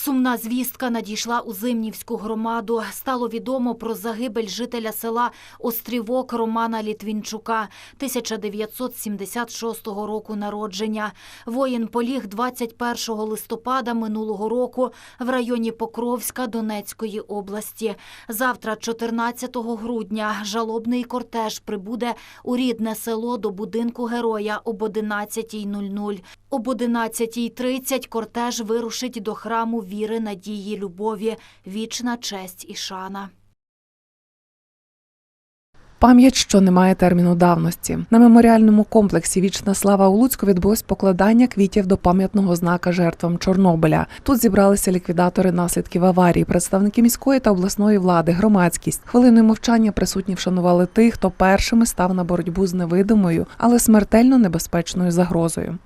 Сумна звістка надійшла у Зимнівську громаду. Стало відомо про загибель жителя села Острівок Романа Літвінчука, 1976 року народження. Воїн поліг 21 листопада минулого року в районі Покровська Донецької області. Завтра, 14 грудня, жалобний кортеж прибуде у рідне село до будинку героя об 11.00. Об 11.30 кортеж вирушить до храму віри, надії, любові, вічна честь і шана. Пам'ять, що не має терміну давності. На меморіальному комплексі Вічна слава у Луцьку відбулось покладання квітів до пам'ятного знака жертвам Чорнобиля. Тут зібралися ліквідатори наслідків аварії, представники міської та обласної влади, громадськість. Хвилиною мовчання присутні вшанували тих, хто першими став на боротьбу з невидимою, але смертельно небезпечною загрозою.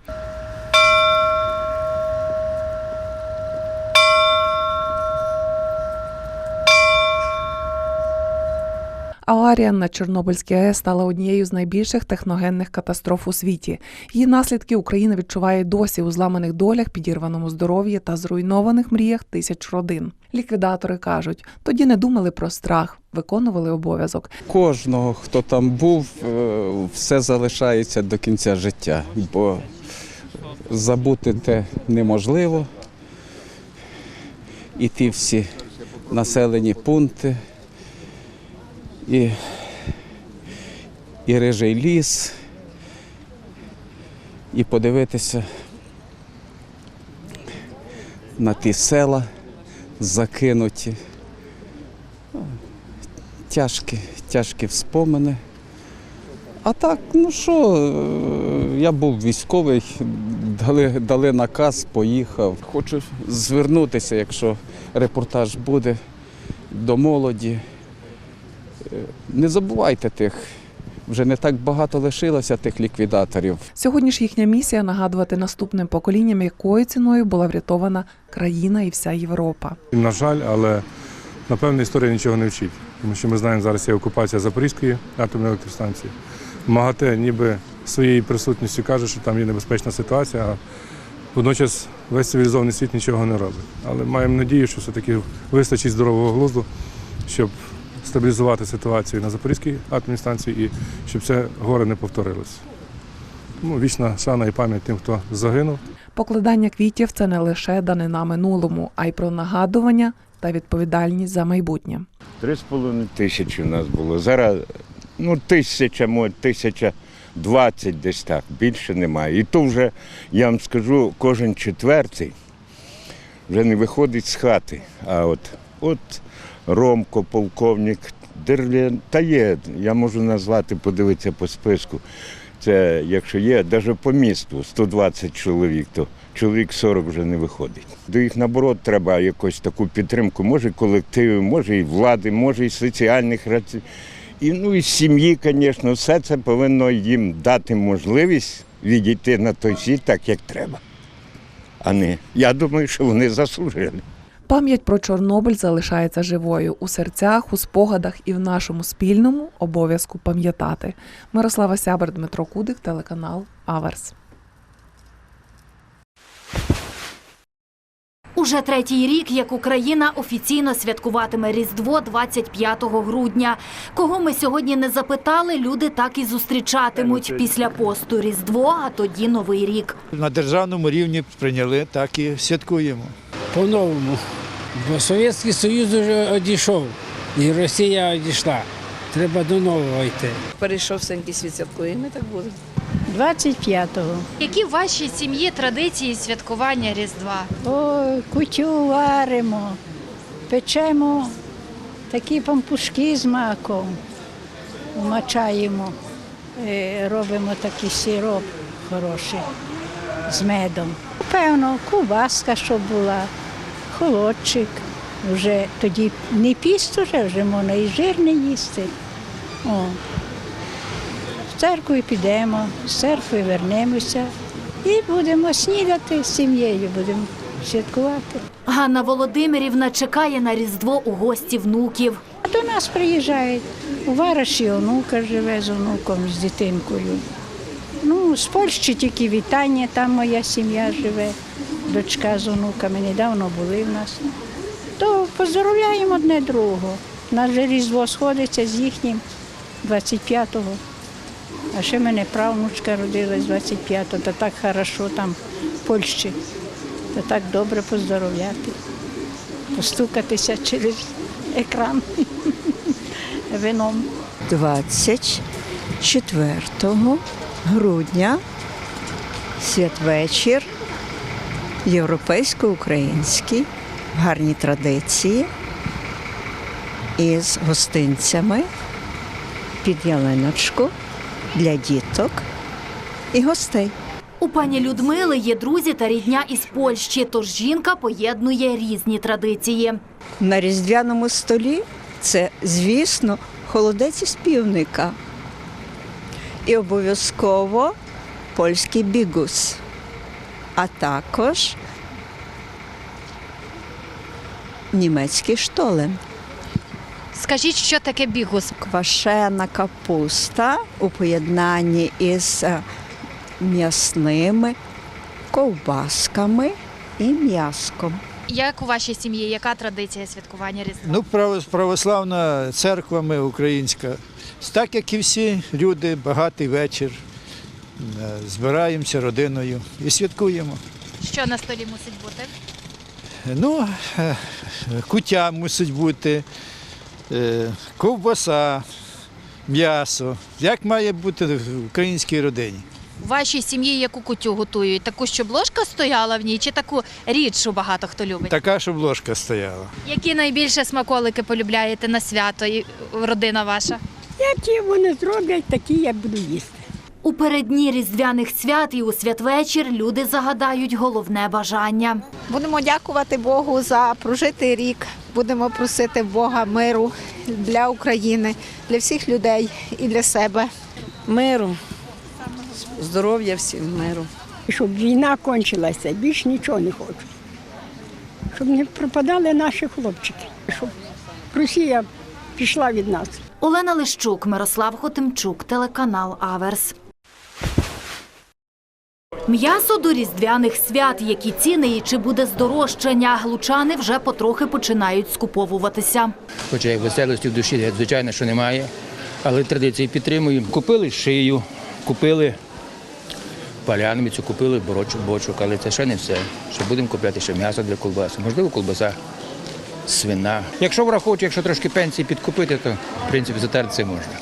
Аварія на Чорнобильській АЕС стала однією з найбільших техногенних катастроф у світі. Її наслідки Україна відчуває досі у зламаних долях, підірваному здоров'ї та зруйнованих мріях тисяч родин. Ліквідатори кажуть, тоді не думали про страх, виконували обов'язок. Кожного, хто там був, е, все залишається до кінця життя, бо забути те неможливо. І ті всі населені пункти, і, і рижий ліс, і подивитися на ті села закинуті. Тяжкі, тяжкі вспомини. А так, ну що, я був військовий, дали, дали наказ, поїхав. Хочу звернутися, якщо репортаж буде до молоді. Не забувайте тих, вже не так багато лишилося тих ліквідаторів. Сьогодні ж їхня місія нагадувати наступним поколінням, якою ціною була врятована країна і вся Європа. На жаль, але напевно історія нічого не вчить, тому що ми знаємо, зараз є окупація Запорізької атомної електростанції. МАГАТЕ ніби своєю присутністю каже, що там є небезпечна ситуація, а водночас весь цивілізований світ нічого не робить. Але маємо надію, що все-таки вистачить здорового глузду, щоб стабілізувати ситуацію на Запорізькій атомній станції і щоб це горе не повторилося. Тому вічна шана і пам'ять тим, хто загинув. Покладання квітів це не лише данина минулому, а й про нагадування та відповідальність за майбутнє. Три з половиною тисячі у нас було. Зараз ну, тисяча, може, тисяча двадцять десь так, більше немає. І то вже, я вам скажу, кожен четвертий вже не виходить з хати. А от, от Ромко, полковник, Дерлін, та є, я можу назвати, подивитися по списку. Це якщо є, навіть по місту 120 чоловік, то чоловік 40 вже не виходить. До їх наоборот треба якусь таку підтримку, може колективів, може і влади, може і соціальних раці. І ну і сім'ї, звісно, все це повинно їм дати можливість відійти на той світ так, як треба. А не я думаю, що вони заслужили. Пам'ять про Чорнобиль залишається живою у серцях, у спогадах і в нашому спільному обов'язку пам'ятати. Мирослава Сябер, Дмитро Кудик, телеканал Аверс. Уже третій рік, як Україна офіційно святкуватиме Різдво 25 грудня. Кого ми сьогодні не запитали, люди так і зустрічатимуть після посту Різдво, а тоді Новий рік. На державному рівні прийняли, так і святкуємо. По-новому. Бо Совєтський Союз вже одійшов, і Росія одійшла. Треба до нового йти. перейшов Сенький світ святкує, і ми так будемо. 25-го. Які в вашій сім'ї традиції святкування Різдва? Ой, кутю варимо, печемо такі пампушки з маком, мачаємо, е, робимо такий сироп хороший з медом. Певно, ковбаска, щоб була, холодчик. Вже тоді не піст уже, вже можна і жирне їсти. О. В церкву підемо, з церкви вернемося і будемо снідати з сім'єю, будемо святкувати. Ганна Володимирівна чекає на Різдво у гості внуків. До нас приїжджають. У Вараші онука живе з онуком, з дитинкою. З Польщі тільки вітання, там моя сім'я живе, дочка з онуками недавно були в нас. То поздоровляємо одне другого. Нас же Різдво сходиться з їхнім 25-го. А ще мене правнучка родилась 25-го, та так хорошо там в Польщі. Та так добре поздоровляти, постукатися через екран вином. 24 грудня. Святвечір. Європейсько-український, гарні традиції. Із гостинцями. Під ялиночку. Для діток. І гостей. У пані Людмили є друзі та рідня із Польщі, тож жінка поєднує різні традиції. На різдвяному столі це, звісно, холодець із півника. І обов'язково польський бігус, а також німецький штолен. Скажіть, що таке бігус? Квашена капуста у поєднанні із е, м'ясними ковбасками і м'яском. Як у вашій сім'ї? Яка традиція святкування Різдва? Ну, право- православна церква ми українська. Так як і всі люди, багатий вечір. Е, Збираємося родиною і святкуємо. Що на столі мусить бути? Ну, е, куття мусить бути, е, ковбаса, м'ясо. Як має бути в українській родині? У вашій сім'ї яку кутю готують? Таку, щоб ложка стояла в ній, чи таку рідшу багато хто любить? Така, щоб ложка стояла. Які найбільше смаколики полюбляєте на свято, і родина ваша? Які вони зроблять, такі я буду їсти. У переддні різдвяних свят і у святвечір люди загадають головне бажання. Будемо дякувати Богу за прожитий рік. Будемо просити Бога миру для України, для всіх людей і для себе. Миру, здоров'я всім миру. Щоб війна кончилася, більш нічого не хочу. Щоб не пропадали наші хлопчики, щоб Росія пішла від нас. Олена Лищук, Мирослав Хотимчук, телеканал Аверс. М'ясо до різдвяних свят. Які ціни і чи буде здорожчання? Лучани вже потрохи починають скуповуватися. Хоча як веселості в душі, звичайно, що немає. Але традиції підтримуємо. Купили шию, купили паляницю, купили бочок, але це ще не все. Ще будемо купляти ще м'ясо для колбаси. Можливо, колбаса свина. Якщо враховувати, якщо трошки пенсії підкупити, то в принципі затерти це можна.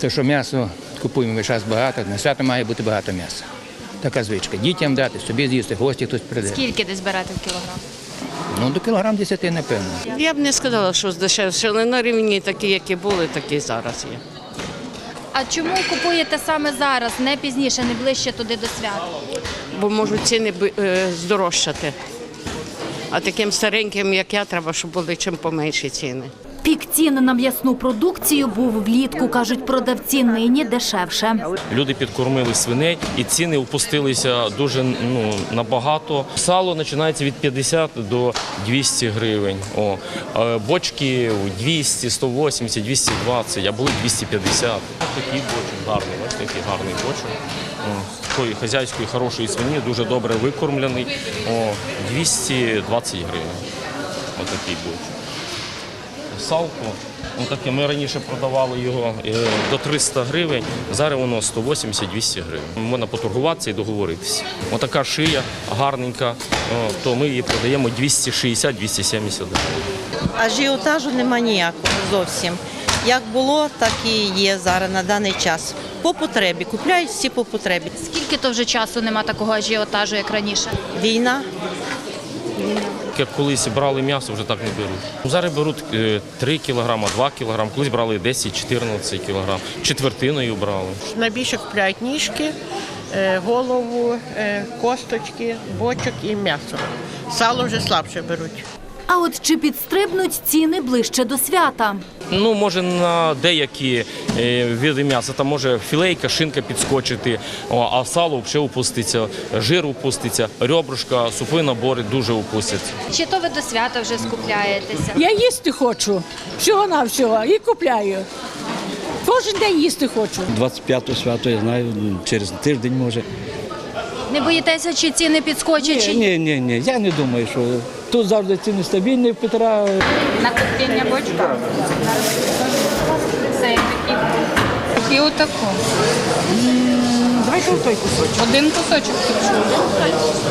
Те, що м'ясо купуємо весь час багато, на свято має бути багато м'яса. Така звичка. Дітям дати, собі з'їсти, гості хтось прийде. Скільки десь берете в кілограм? Ну, до кілограм 10, напевно. Я б не сказала, що здешевше, але на рівні такі, які були, такі зараз є. А чому купуєте саме зараз, не пізніше, не ближче туди до свят? Бо можуть ціни е, здорожчати. А таким стареньким, як я, треба, щоб були чим поменші ціни. Пік цін на м'ясну продукцію був влітку, кажуть продавці, нині дешевше. Люди підкормили свиней і ціни опустилися дуже ну, набагато. Сало починається від 50 до 200 гривень. О, е, бочки 200, 180, 220, а були 250. Такий бочок гарний, бачите, який гарний бочок. Такої хазяйської хорошої свині, дуже добре викормлений. О, 220 гривень. Отакий бочок. Салко. Ну, таке, ми раніше продавали його е, до 300 гривень, зараз воно 180-200 гривень. Можна поторгуватися і договоритися. Отака шия гарненька, то ми її продаємо 260-270 гривень. Ажіотажу нема ніякого зовсім. Як було, так і є зараз на даний час. По потребі, купляють всі по потребі. Скільки то вже часу нема такого ажіотажу, як раніше? Війна, Як колись брали м'ясо, вже так не беруть. Зараз беруть е, 3 кг, 2 кг, колись брали 10-14 кг, четвертиною брали. Найбільше купляють ніжки, е, голову, е, косточки, бочок і м'ясо. Сало вже слабше беруть. А от чи підстрибнуть ціни ближче до свята? Ну, може на деякі е, види м'яса, там може філейка, шинка підскочити, а сало взагалі упуститься, жир упуститься, ребрышка, супи набори дуже упустяться. Чи то ви до свята вже скупляєтеся? Я їсти хочу, всього на всього, і купляю. Кожен день їсти хочу. 25 свято, я знаю, через тиждень може. Не боїтеся, чи ціни підскочать? чи- Ні, ні, ні, я не думаю, що тут завжди ціни стабільні в Петра. На коптіння бочка. Це такі. І отако. Давайте той кусочок. Один кусочок хочу.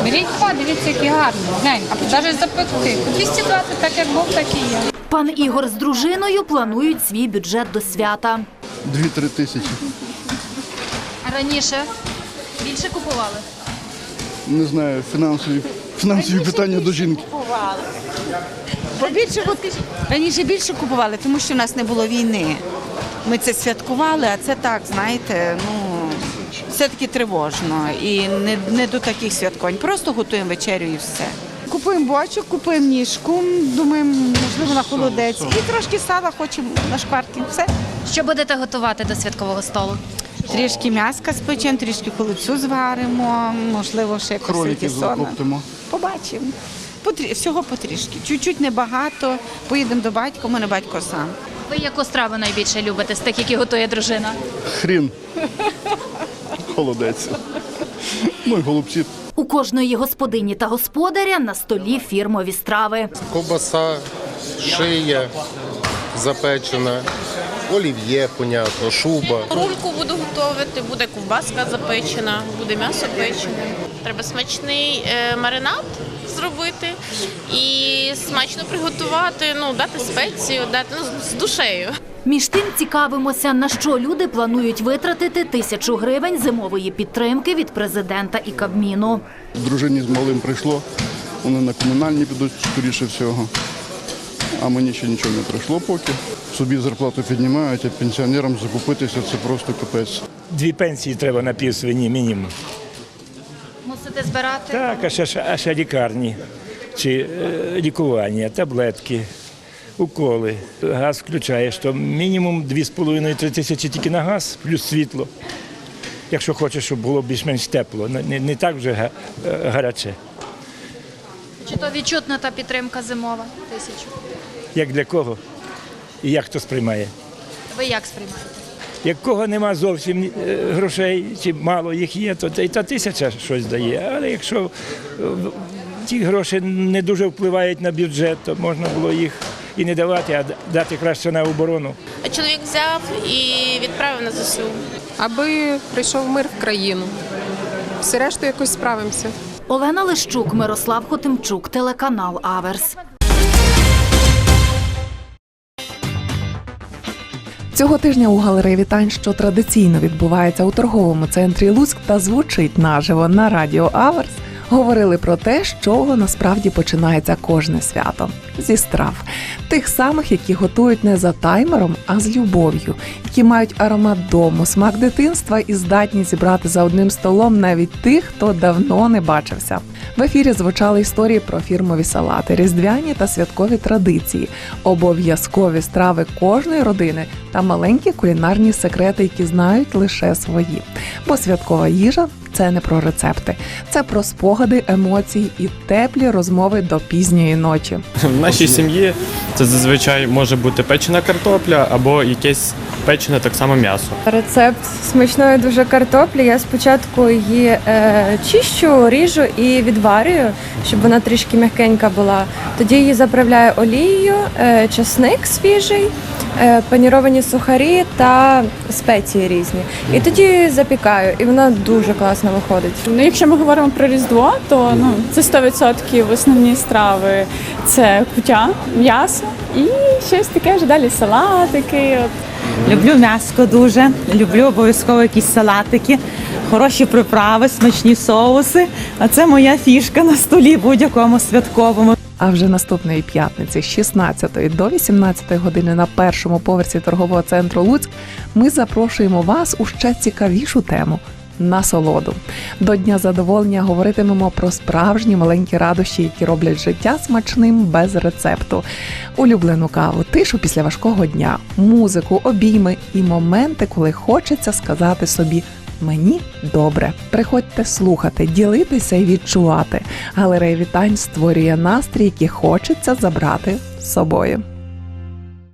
Беріть два, дивіться, які гарні. Глянь, а навіть запекти. 220, так як був, так і є. Пан Ігор з дружиною планують свій бюджет до свята. Дві-три тисячі. А раніше більше купували? Не знаю, фінансові, фінансові питання до жінки. Раніше більше купували, тому що в нас не було війни. Ми це святкували, а це так, знаєте, ну все-таки тривожно і не, не до таких святкувань. Просто готуємо вечерю і все. Купуємо бочок, купуємо ніжку, думаємо, можливо, на холодець. І трошки сала хочемо на шкварки. Все. Що будете готувати до святкового столу? Трішки м'яска спечемо, трішки холодцю зваримо, можливо, ще якось сальтісона. закоптимо. Побачимо. Потрі... Всього потрішки. Чуть-чуть небагато. Поїдемо до батька, у мене батько сам. Ви яку страву найбільше любите з тих, які готує дружина? Хрін. Холодець. Ну і голубці. У кожної господині та господаря на столі фірмові страви. Ковбаса, шия запечена, олів'є, понятно, шуба. Рульку буду готувати, буде ковбаска запечена, буде м'ясо печене. Треба смачний е, маринад зробити і смачно приготувати, ну, дати спецію, дати ну, з душею. Між тим цікавимося, на що люди планують витратити тисячу гривень зимової підтримки від президента і Кабміну. Дружині з малим прийшло. Вони на комунальні підуть, скоріше всього. А мені ще нічого не прийшло поки. Собі зарплату піднімають, а пенсіонерам закупитися це просто капець. Дві пенсії треба на пів свині мінімум. Мусите збирати? Так, а ще, а ще лікарні чи е, лікування, таблетки, уколи. Газ включаєш, то мінімум 2,5-3 тисячі тільки на газ, плюс світло. Якщо хочеш, щоб було більш-менш тепло, не, не, не так вже га- е, гаряче. Чи то відчутна та підтримка зимова? Тисячу. Як для кого і як хто сприймає. Ви як сприймаєте? Як кого нема зовсім е, грошей, чи мало їх є, то та й та тисяча щось дає. Але якщо е, ті гроші не дуже впливають на бюджет, то можна було їх і не давати, а дати краще на оборону. А чоловік взяв і відправив на ЗСУ. аби прийшов мир в країну. Все решту якось справимося. Олена Лищук, Мирослав Хотимчук, телеканал Аверс. Цього тижня у галереї вітань, що традиційно відбувається у торговому центрі Луцьк та звучить наживо на радіо Аверс, говорили про те, з чого насправді починається кожне свято зі страв, тих самих, які готують не за таймером, а з любов'ю, які мають аромат дому, смак дитинства і здатні зібрати за одним столом навіть тих, хто давно не бачився. В ефірі звучали історії про фірмові салати, різдвяні та святкові традиції, обов'язкові страви кожної родини та маленькі кулінарні секрети, які знають лише свої. Бо святкова їжа це не про рецепти, це про спогади, емоції і теплі розмови до пізньої ночі. В нашій сім'ї це зазвичай може бути печена картопля або якесь печене так само м'ясо. Рецепт смачної дуже картоплі. Я спочатку її е, чищу, ріжу і відварюю, щоб вона трішки м'якенька була. Тоді її заправляю олією, е, часник свіжий, е, паніровані сухарі та спеції різні. І тоді запікаю, і вона дуже класно виходить. Ну, якщо ми говоримо про Різдво, то ну це 100% основні страви. Це кутя, м'ясо і щось таке вже далі салатики. От. Люблю м'яско дуже, люблю обов'язково якісь салатики, хороші приправи, смачні соуси. А це моя фішка на столі будь-якому святковому. А вже наступної п'ятниці з 16 до 18 години на першому поверсі торгового центру Луцьк ми запрошуємо вас у ще цікавішу тему. Насолоду до дня задоволення говоритимемо про справжні маленькі радощі, які роблять життя смачним без рецепту, улюблену каву, тишу після важкого дня, музику, обійми і моменти, коли хочеться сказати собі Мені добре. Приходьте слухати, ділитися і відчувати. Галерея вітань створює настрій, який хочеться забрати з собою.